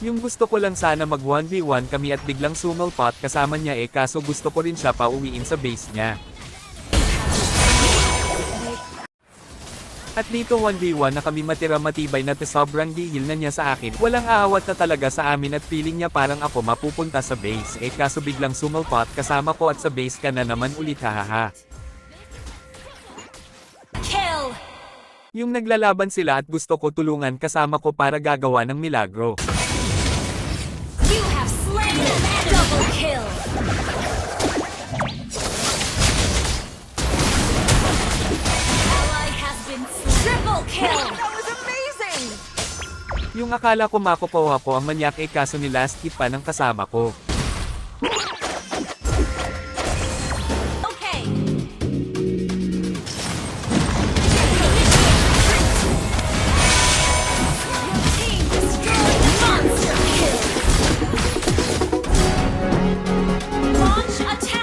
Yung gusto ko lang sana mag 1v1 kami at biglang sumalpat kasama niya eh kaso gusto ko rin siya pauwiin sa base niya. At dito 1v1 na kami matira matibay na sobrang gigil na niya sa akin. Walang aawat na talaga sa amin at feeling niya parang ako mapupunta sa base eh kaso biglang sumalpat kasama ko at sa base ka na naman ulit hahaha. Kill! Yung naglalaban sila at gusto ko tulungan kasama ko para gagawa ng milagro. Triple kill! That was amazing! Yung akala ko makukuha ko ang manyak eh kaso ni last hit pa ng kasama ko. Okay! Launch attack!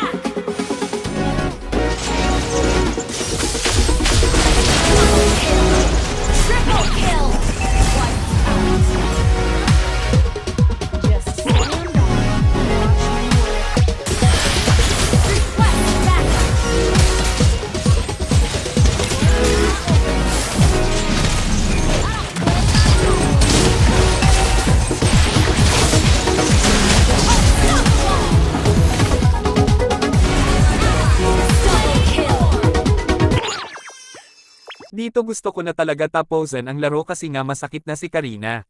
Dito gusto ko na talaga taposan ang laro kasi nga masakit na si Karina.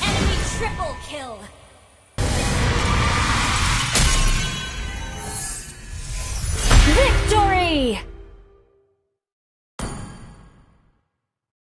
Enemy triple kill!